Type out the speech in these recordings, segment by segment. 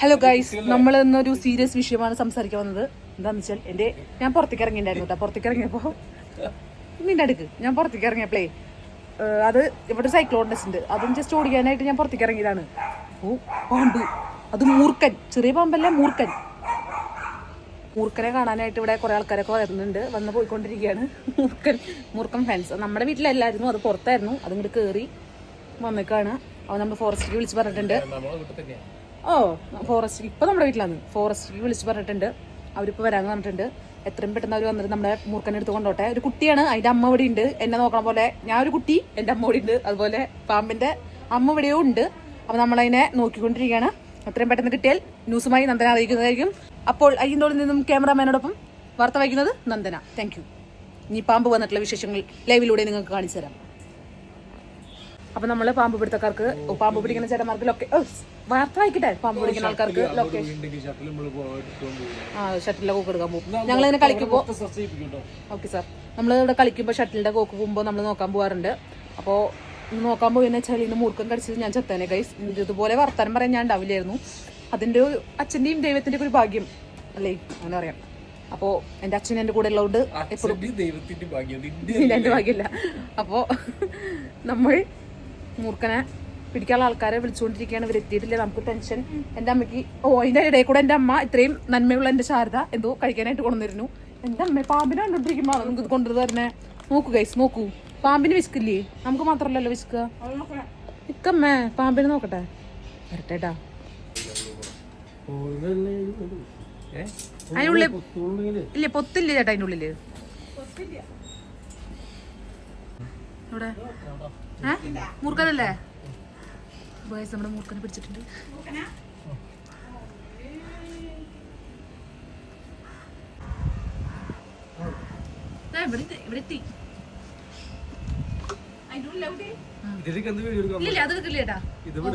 Hello guys നമ്മൾ ഇന്നൊരു serious വിഷയമാണ് സംസാരിക്കാൻ വന്നത്. എന്താന്ന് വെച്ചാൽ എന്റെ ഞാൻ പുറത്തേക്ക് ഇറങ്ങിയിട്ടുണ്ടായിരുന്നു കേട്ടോ. പുറത്തേക്ക് ഇറങ്ങിയപ്പോൾ നിന്റെ അടുക്ക്. ഞാൻ പുറത്തേക്ക് ഇറങ്ങിയപ്പോഴേ അത് ഇവിടെ സൈക്ലോൺ ടെസ്റ്റ് ഉണ്ട്. അതും ജസ്റ്റ് ഓടിക്കാനായിട്ട് ഞാൻ പുറത്തേക്ക് ഇറങ്ങിയതാണ്. ഓ പാമ്പ്. അത് മൂർക്കൻ ചെറിയ പാമ്പല്ല മൂർക്കൻ മൂർക്കനെ കാണാനായിട്ട് ഇവിടെ കുറെ ആൾക്കാരൊക്കെ വരുന്നുണ്ട്. വന്ന് പോയിക്കൊണ്ടിരിക്കുകയാണ്. മൂർക്കൻ മൂർക്കൻ ഫാൻസ് നമ്മുടെ വീട്ടിലല്ലായിരുന്നു. അത് പുറത്തായിരുന്നു. അതിങ്ങോട്ട് കയറി വന്നേക്കാണ്. അവൻ നമ്മൾ ഫോറസ്റ്റിൽ വിളിച്ച് പറഞ്ഞിട്ടുണ്ട്. ഓ ഫോറസ്റ്റ് ഇപ്പൊ നമ്മുടെ വീട്ടിലാണ്. ഫോറസ്റ്റിൽ വിളിച്ച് പറഞ്ഞിട്ടുണ്ട്. അവരിപ്പോ വരാമെന്ന് പറഞ്ഞിട്ടുണ്ട്. എത്രയും പെട്ടെന്ന് അവർ വന്നിട്ട് നമ്മുടെ മൂർക്കനെ എടുത്ത് കൊണ്ടോട്ടെ. ഒരു കുട്ടിയാണ്. അതിന്റെ അമ്മ ഇവിടെ ഉണ്ട്. എന്നെ നോക്കണ പോലെ ഞാൻ ഒരു കുട്ടി എന്റെ അമ്മ ഇവിടെ ഉണ്ട്. അതുപോലെ പാമ്പിന്റെ അമ്മ ഇവിടെയോ ഉണ്ട്. അപ്പൊ നമ്മളതിനെ നോക്കിക്കൊണ്ടിരിക്കുകയാണ്. എത്രയും പെട്ടെന്ന് കിട്ടിയാൽ ന്യൂസുമായി നന്ദന അറിയിക്കുന്നതായിരിക്കും. അപ്പോൾ അയ്യന്തോളിൽ നിന്നും ക്യാമറാമാനോടൊപ്പം വാർത്ത വായിക്കുന്നത് നന്ദന. താങ്ക് യു ഇനി പാമ്പ് വന്നിട്ടുള്ള വിശേഷങ്ങൾ ലൈവിലൂടെ നിങ്ങൾക്ക് കാണിച്ചു തരാം അപ്പൊ നമ്മൾ പാമ്പ് പിടുത്തക്കാർക്ക് പാമ്പ് പിടിക്കുന്ന ചേട്ടന്മാർക്ക് ലൊക്കെ ഓ, വാർത്ത വായിക്കട്ടെ? പാമ്പ് പിടിക്കുന്ന ആൾക്കാർക്ക് ലൊക്കേഷൻ. ആ ഷട്ടിലിന്റെ കോക്ക് എടുക്കാൻ പോകും. ഞങ്ങൾ ഇങ്ങനെ കളിക്കുമ്പോ ഓക്കെ സാർ. നമ്മൾ ഇവിടെ കളിക്കുമ്പോൾ ഷട്ടിലിന്റെ കോക്ക് പോകുമ്പോൾ നമ്മൾ നോക്കാൻ പോവാറുണ്ട്. അപ്പോൾ നോക്കാൻ പോയി എന്ന് വെച്ചാൽ ഇന്ന് മൂർക്കം കടിച്ചത് ഞാൻ ചത്തേനെ കൈസ് ഇതുപോലെ വർത്താനം പറയാൻ ഞാൻ ഉണ്ടാവില്ലായിരുന്നു. അതിന്റെ ഒരു അച്ഛന്റെയും ദൈവത്തിന്റെ ഒരു ഭാഗ്യം അല്ലേ? അങ്ങനെ പറയാം. അപ്പോൾ എന്റെ അച്ഛൻ എന്റെ കൂടെ ഉള്ളതുകൊണ്ട് എപ്പോഴും എന്റെ ഭാഗ്യമില്ല അപ്പോൾ നമ്മൾ മൂർഖനെ പിടിക്കാനുള്ള ആൾക്കാരെ വിളിച്ചുകൊണ്ടിരിക്കുകയാണ്. ഇവർ എത്തിയിട്ടില്ല. നമുക്ക് ടെൻഷൻ എന്റെ അമ്മയ്ക്ക് ഓ അതിന്റെ ഇടയിൽ കൂടെ എന്റെ അമ്മ ഇത്രയും നന്മയുള്ള എന്റെ ശാരദ എന്തോ കഴിക്കാനായിട്ട് കൊണ്ടുവന്നിരുന്നു. എന്റെ അമ്മ പാമ്പിനെ കണ്ടോണ്ടിരിക്കുമ്പോൾ നമുക്ക് ഇത് തന്നെ നോക്കൂ ഗൈസ് നോക്കൂ. പാമ്പിന് വിശക്കില്ലേ നമുക്ക് മാത്രമല്ലല്ലോ വിശക്കുക ഇക്കമ്മേ പാമ്പിനെ നോക്കട്ടെ. വരട്ടേട്ടാ അതിനുള്ളിൽ ഇല്ല പൊത്തില്ലേ ചേട്ടാ അതിന്റെ ഉള്ളിൽ? ഇവിടെ ഏ? മൂർഖനല്ലേ? ബോയ്സ് നമ്മുടെ മൂർക്കനെ പിടിച്ചിട്ടുണ്ട്. ഇല്ല അത്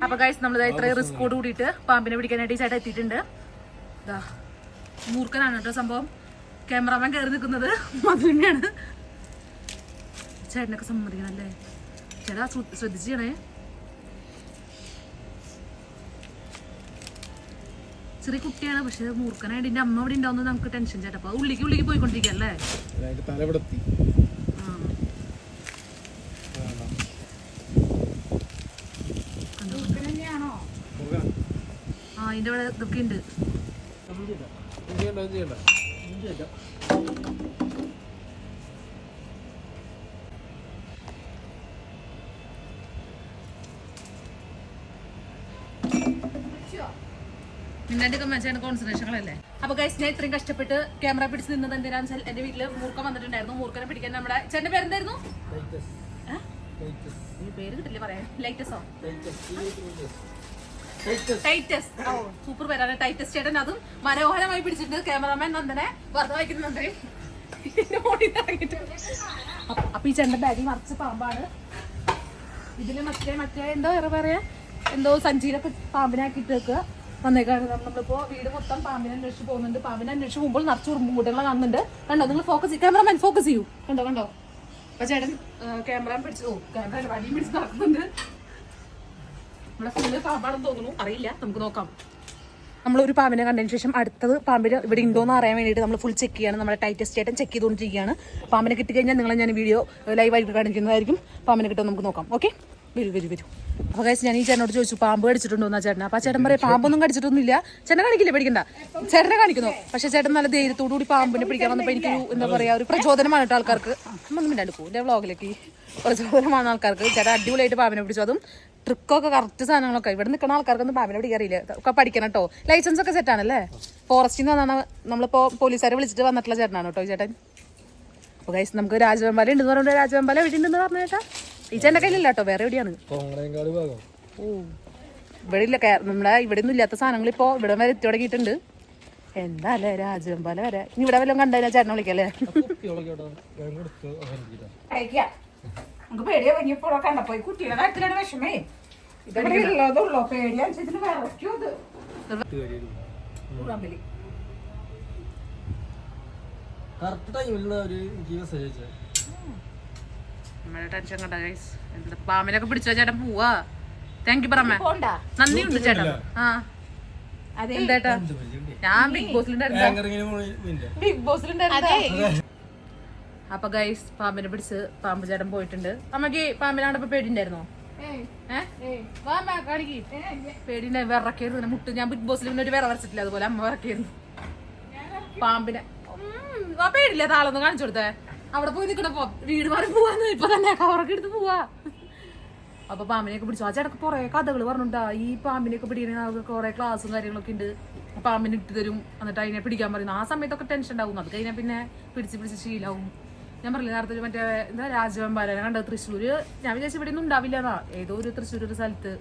അപ്പൊ ഗൈസ് നമ്മൾ ഇത്രയും റിസ്കോട് കൂടിയിട്ട് പാമ്പിനെ പിടിക്കാനായിട്ട് ചേട്ടാ എത്തിയിട്ടുണ്ട്. ദാ മൂർഖനാണ് കേട്ടോ സംഭവം. ക്യാമറാമാൻ കയറി നിൽക്കുന്നത്. മധുരനെയാണ് ചേട്ടനൊക്കെ സമ്മതിക്കണല്ലേ? ചേട്ടാ ശ്ര- ശ്രദ്ധിച്ചേ ചെറിയ കുട്ടിയാണ് പക്ഷെ മൂർഖനായിട്ട് എന്റെ അമ്മ ഇവിടെ ഉണ്ടാവുന്നത് നമുക്ക് ടെൻഷൻ ചേട്ടാ. അപ്പൊ ഉള്ളിക്ക് ഉള്ളിക്ക് പോയിക്കൊണ്ടിരിക്കല്ലേ? ആ. അതിന്റെ ഇവിടെ ഇതൊക്കെ ഉണ്ട് നിങ്ങളുടെ കമ്മച്ചാണ് കോൺസെൻട്രേഷനുകളല്ലേ അപ്പൊ ഗൈസ് ഞാൻ ഇത്രയും കഷ്ടപ്പെട്ട് ക്യാമറ പിടിച്ച് നിന്നത് എന്തിനാന്ന് വെച്ചാൽ എന്റെ വീട്ടിൽ മൂർക്കം വന്നിട്ടുണ്ടായിരുന്നു. മൂർക്കനെ പിടിക്കാൻ നമ്മുടെ ചേട്ടന്റെ പേരെന്തായിരുന്നു? പേര് കിട്ടില്ല പറയാൻ. ലൈറ്റസോ ടൈറ്റസ് ഓ സൂപ്പർ പേരാണ്. ടൈറ്റസ് ചേട്ടൻ അതും മനോഹരമായി പിടിച്ചിട്ടുണ്ട്. ക്യാമറാമാൻ നന്ദനെ വെറുതെ വായിക്കുന്ന നന്ദനെ ഇതിന്റെ മുകളിൽ നിന്ന് ഇറങ്ങിയിട്ട്. അപ്പൊ- അപ്പൊ ഈ ചെണ്ട ബാഗിൽ മറിച്ച് പാമ്പാണ്. ഇതിൽ മറ്റേ മറ്റേ എന്തോ വേറെ പറയാ? എന്തോ സഞ്ചിയിലൊക്കെ പാമ്പിനാക്കിട്ട് വെക്കുക. വന്നേക്കാണ് നമ്മളിപ്പോ വീട് മൊത്തം പാമ്പിനെ അന്വേഷിച്ച് പോകുന്നുണ്ട്. പാമ്പിനെ അന്വേഷിച്ച് പോകുമ്പോൾ നിറച്ച് ഉറുമ്പുകൂട്ടങ്ങൾ കാണുന്നുണ്ട്. കണ്ടോ? നിങ്ങൾ ഫോക്കസ് ക്യാമറമാൻ ഫോക്കസ് ചെയ്യൂ. കണ്ടോ? കണ്ടോ? അപ്പൊ ചേട്ടൻ ക്യാമറ പിടിച്ച് ഓ ക്യാമറ വടിയും പിടിച്ച് നടക്കുന്നുണ്ട്. ഇവിടെ ഫുള്ള് പാമ്പാണെന്ന് തോന്നുന്നു. അറിയില്ല. നമുക്ക് നോക്കാം. നമ്മൾ ഒരു പാമ്പിനെ കണ്ടതിന് ശേഷം അടുത്തത് പാമ്പിന് ഇവിടെ ഉണ്ടോ എന്ന് അറിയാൻ വേണ്ടിയിട്ട് നമ്മൾ ഫുൾ ചെക്ക് ചെയ്യാണ്. നമ്മുടെ ടൈറ്റസ്റ്റ് ആയിട്ട് ചെക്ക് ചെയ്തുകൊണ്ടിരിക്കുകയാണ്. പാമ്പിനെ കിട്ടിക്കഴിഞ്ഞാൽ നിങ്ങളെ ഞാൻ വീഡിയോ ലൈവായിട്ട് കാണിക്കുന്നതായിരിക്കും. പാമ്പിനെ കിട്ടും നമുക്ക് നോക്കാം. ഓക്കെ വരൂ വരൂ വരൂ. അപ്പോൾ കഴിച്ച് ഞാൻ ഈ ചേട്ടനോട് ചോദിച്ചു പാമ്പ് കടിച്ചിട്ടുണ്ടോ എന്നാ ചേട്ടൻ അപ്പോൾ ആ ചേട്ടൻ പറയും പാമ്പൊന്നും കടിച്ചിട്ടൊന്നുമില്ല. ചേട്ടനെ കാണിക്കില്ല? പേടിക്കണ്ട. ചേട്ടനെ കാണിക്കുന്നു. പക്ഷേ ചേട്ടൻ നല്ല ധൈര്യത്തോടു കൂടി പാമ്പിനെ പിടിക്കാൻ വന്നപ്പോൾ എനിക്ക് എന്താ പറയുക ഒരു പ്രചോദനമാണ് കേട്ടോ ആൾക്കാർക്ക്. ഒന്നും മിണ്ടാണ്ട് പോകും വ്ളോഗിലേക്ക്. പ്രചോദനമാണ് ആൾക്കാർക്ക്. ചേട്ടൻ അടിപൊളിയായിട്ട് പാമ്പിനെ പിടിച്ചു. അതും ട്രിക്കൊക്കെ കറക്റ്റ് സാധനങ്ങളൊക്കെ. ഇവിടെ നിൽക്കുന്ന ആൾക്കാർക്കൊന്നും പാമ്പിനെ പിടിക്കാറില്ല ഒക്കെ പഠിക്കണം കേട്ടോ. ലൈസൻസ് ഒക്കെ സെറ്റ് ആണല്ലേ? ഫോറസ്റ്റിൽ നിന്ന് വന്നാണ് നമ്മളിപ്പോൾ പോലീസുകാരെ വിളിച്ചിട്ട് വന്നിട്ടുള്ള ചേട്ടനാണ് കേട്ടോ ചേട്ടൻ. അപ്പോൾ കൈസ് നമുക്ക് രാജവെമ്പാല ഉണ്ടെന്ന് പറഞ്ഞിട്ട് രാജവെമ്പാല വീട്ടിൽ ഉണ്ടെന്ന് പറഞ്ഞു ചേട്ടാ ഈ ചേട്ടന്റെ കയ്യിലില്ല കേട്ടോ വേറെ എവിടെയാണ്? കോങ്ങണേങ്കാട് ഭാഗം. ഓ ഇവിടെ ഇല്ല കേ- ഇവിടെ ഒന്നും ഇല്ലാത്ത സാധനങ്ങൾ ഇപ്പോൾ ഇവിടെ വരെ എത്തി തുടങ്ങിയിട്ടുണ്ട്. എന്താ അല്ലേ രാജവെമ്പാല വരെ. ഇനി ഇവിടെ വല്ലതും കണ്ടതിനാ ചേട്ടനെ വിളിക്കല്ലേ? നമുക്ക് പേടിയാ ഭംഗിയപ്പോഴോ കണ്ടപ്പോ കുട്ടിയുടെ കാര്യത്തിലാണ് വിഷമേ. ഇതൊക്കെ ഉള്ളതുള്ളോ പേടിയനുസരിച്ചിട്ട് വിറയ്ക്കും ഇത് കറക്റ്റ് ടൈമിലുള്ള ഒരു ജീവ മെസ്സേജ് നമ്മുടെ ടെൻഷൻ കണ്ട ഗൈസ് എന്താ പാമ്പിനൊക്കെ പിടിച്ചോ ചേട്ടൻ? പോവാ. താങ്ക് യു പറമ്മേ. നന്ദിയുണ്ട് ചേട്ടൻ. ആ. എന്താട്ടാ ഞാൻ ബിഗ് ബോസിലുണ്ടായിരുന്നു ബിഗ് ബോസിലുണ്ടായിരുന്നു അതെ. അപ്പൊ ഗൈസ് പാമ്പിനെ പിടിച്ച് പാമ്പ് ചേട്ടൻ പോയിട്ടുണ്ട്. അമ്മയ്ക്ക് പാമ്പിനാണ്ടപ്പോ പേടിണ്ടായിരുന്നോ പേടിണ്ടായി വിറക്കായിരുന്നു മുട്ട്. ഞാൻ ബിഗ് ബോസിൽ പിന്നെ ഒരു വിറ വരച്ചിട്ടില്ല അതുപോലെ അമ്മ വിറക്കായിരുന്നു പാമ്പിനെ. പേടില്ല താളൊന്ന് കാണിച്ചു കൊടുത്തേ. അവിടെ പോയി നിക്കണപ്പോ വീട് മാറി പോവാന്ന്. ഇപ്പൊ തന്നെ കവറൊക്കെ എടുത്ത് പോവാ. അപ്പൊ പാമ്പിനെയൊക്കെ പിടിച്ചു ആ ചേട്ടക്ക് കുറെ കഥകൾ പറഞ്ഞിട്ടാ ഈ പാമ്പിനെയൊക്കെ പിടിക്കുന്ന കുറെ ക്ലാസ്സും കാര്യങ്ങളൊക്കെ ഉണ്ട്. പാമ്പിനെ ഇട്ട് തരും. എന്നിട്ട് അതിനെ പിടിക്കാൻ പറയുന്നു ആ സമയത്തൊക്കെ ടെൻഷൻ ഉണ്ടാവും. അത് കഴിഞ്ഞാൽ പിന്നെ പിടിച്ച് പിടിച്ച് ശീലാവും. ഞാൻ പറഞ്ഞില്ല നേരത്തെ മറ്റേ എന്താ രാജവെമ്പാല കണ്ടത്? തൃശ്ശൂര്. ഞാൻ വിചാരിച്ചു ഇവിടെ ഒന്നും ഉണ്ടാവില്ല എന്നാ. ഏതോ ഒരു തൃശ്ശൂർ ഒരു സ്ഥലത്ത്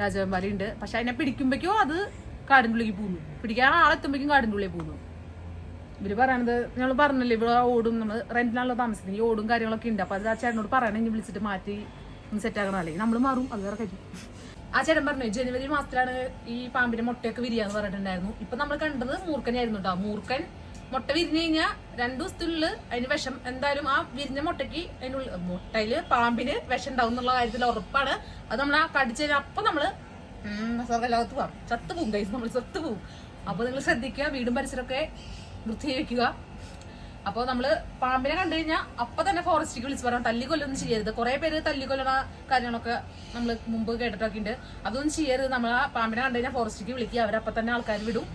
രാജവെമ്പാല ഉണ്ട് പക്ഷെ അതിനെ പിടിക്കുമ്പോഴേക്കോ അത് കാടിന്റെ ഉള്ളിലേക്ക് പോകുന്നു. പിടിക്കാൻ ആളെത്തുമ്പോഴേക്കും കാടിന്റെ ഉള്ളിൽ പോകുന്നു. ഇവർ പറയണത് ഞങ്ങൾ പറഞ്ഞില്ലേ ഇവിടെ ഓടും നമ്മൾ റെന്റിനാണല്ലോ താമസിക്കുന്നത് ഈ ഓടും കാര്യങ്ങളൊക്കെ ഉണ്ട്. അപ്പൊ അത് ആ ചേട്ടനോട് പറയണെങ്കിൽ വിളിച്ചിട്ട് മാറ്റി ഒന്ന് സെറ്റ് ആക്കണം അല്ലെങ്കിൽ നമ്മൾ മാറും അത് വേറെ കാര്യം. ആ ചേട്ടൻ പറഞ്ഞു ജനുവരി മാസത്തിലാണ് ഈ പാമ്പിന്റെ മുട്ടയൊക്കെ വിരിയാന്ന് പറഞ്ഞിട്ടുണ്ടായിരുന്നു. ഇപ്പൊ നമ്മൾ കണ്ടത് മൂർക്കനായിരുന്നു കേട്ടോ മൂർക്കൻ മുട്ട വിരിഞ്ഞു കഴിഞ്ഞാൽ രണ്ടു ദിവസത്തിനുള്ളിൽ അതിന് വിഷം എന്തായാലും ആ വിരിഞ്ഞ മുട്ടയ്ക്ക് അതിനുള്ളിൽ മുട്ടയിൽ പാമ്പിന് വിഷം ഉണ്ടാവും എന്നുള്ള കാര്യത്തിൽ ഉറപ്പാണ്. അത് നമ്മൾ ആ കടിച്ചു കഴിഞ്ഞാൽ അപ്പൊ നമ്മൾ സ്വർഗലോകത്ത് പോവാം. ചത്തു പോവും കൈസ് നമ്മൾ ചത്തു പോവും അപ്പൊ നിങ്ങൾ ശ്രദ്ധിക്കുക വീടും പരിസരമൊക്കെ വൃത്തിയായി വെക്കുക അപ്പോൾ നമ്മൾ പാമ്പിനെ കണ്ടു കഴിഞ്ഞാൽ അപ്പൊ തന്നെ ഫോറസ്റ്റിക്ക് വിളിച്ച് പറയണം തല്ലിക്കൊല്ലൊന്നും ചെയ്യരുത്. കുറെ പേര് തല്ലിക്കൊല്ലണ കാര്യങ്ങളൊക്കെ നമ്മൾ മുമ്പ് കേട്ടിട്ടൊക്കെ ഉണ്ട് അതൊന്നും ചെയ്യരുത്. നമ്മൾ ആ പാമ്പിനെ കണ്ടു കഴിഞ്ഞാൽ ഫോറസ്റ്റിക്ക് വിളിക്കുക. അവരപ്പം തന്നെ ആൾക്കാർ വിടും.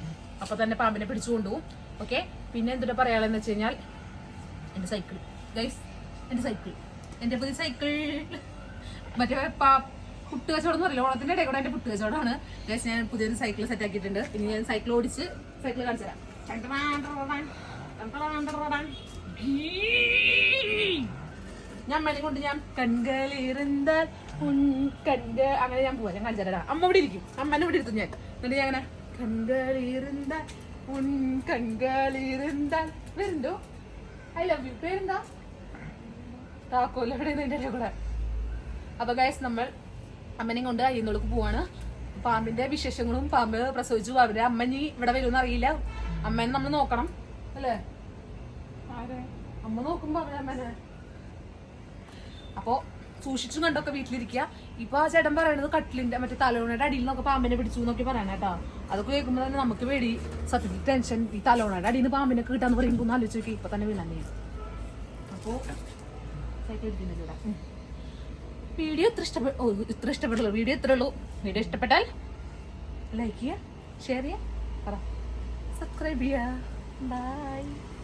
അപ്പൊ തന്നെ പാമ്പിനെ പിടിച്ചു കൊണ്ടുപോകും. ഓക്കെ? പിന്നെ എന്തിട്ട് പറയാനുള്ളതെന്ന് വെച്ച് കഴിഞ്ഞാൽ എന്റെ സൈക്കിൾ. ഗൈസ് എന്റെ സൈക്കിൾ. എന്റെ പുതിയ സൈക്കിൾ. മറ്റേ പാ പുട്ട് കച്ചവടം എന്ന് പറയില്ല? ഓണത്തിന്റെ ഇടയിൽ കൂടെ എന്റെ പുട്ട് കച്ചവടമാണ് ഗൈസ് ഞാൻ പുതിയൊരു സൈക്കിൾ സെറ്റ് ആക്കിയിട്ടുണ്ട്. ഇനി ഞാൻ സൈക്കിൾ ഓടിച്ച് സൈക്കിൾ കാണിച്ചു തരാം. ഞാൻ അമ്മനെ കൊണ്ട് ഞാൻ കൺകളിരുന്ന കൺക അങ്ങനെ ഞാൻ പോവാ ഞാൻ കാണിച്ചാ അമ്മ ഇവിടെ ഇരിക്കും. അമ്മനെ ഇവിടെ ഇരുത്തും ഞാൻ. എന്നിട്ട് ഞാൻ അങ്ങനെ കൺകളിരുന്താൽ ഉൻ കൺകളിരുന്താൽ വരുന്നുണ്ടോ ഐ ലവ് യു പേരെന്താ? താക്കോല എവിടെ നിന്റെ കൂടെ അപ്പൊ ഗൈസ് നമ്മൾ അമ്മനെയും കൊണ്ട് അയ്യന്നോളക്ക് പോവാണ്. പാമ്പിന്റെ വിശേഷങ്ങളും പാമ്പ് പ്രസവിച്ചു. അവരുടെ അമ്മ ഇനി ഇവിടെ വരുമെന്ന് അറിയില്ല. അമ്മേനെ നമ്മൾ നോക്കണം അല്ലേ? അമ്മ നോക്കുമ്പോ അവരെ അമ്മേനെ. അപ്പോ സൂക്ഷിച്ചും കണ്ടൊക്കെ വീട്ടിലിരിക്കുക. ഇപ്പൊ ആ ചേട്ടൻ പറയണത് കട്ടിലിന്റെ മറ്റേ തലോണയുടെ അടിയിൽ നിന്നൊക്കെ പാമ്പിനെ പിടിച്ചു എന്നൊക്കെ പറയണ കേട്ടാ. അതൊക്കെ കേൾക്കുമ്പോൾ തന്നെ നമുക്ക് പേടി. സത്യത്തിൽ ടെൻഷൻ ഈ തലോണയുടെ അടിയിൽ നിന്ന് പാമ്പിനെ കിട്ടാന്ന് പറയുമ്പോൾ ഒന്ന് ആലോചിച്ച് നോക്കി ഇപ്പൊ തന്നെ വീണാൻ അപ്പോ സൈക്കിൾ. വീഡിയോ ഇത്ര ഇഷ്ടപ്പെട്ടു ഇത്ര ഇഷ്ടപ്പെട്ടുള്ളൂ. വീഡിയോ ഇത്രയുള്ളൂ വീഡിയോ ഇഷ്ടപ്പെട്ടാൽ ലൈക്ക് ചെയ്യുക ഷെയർ ചെയ്യുക. പറ. subscribe ya. Bye.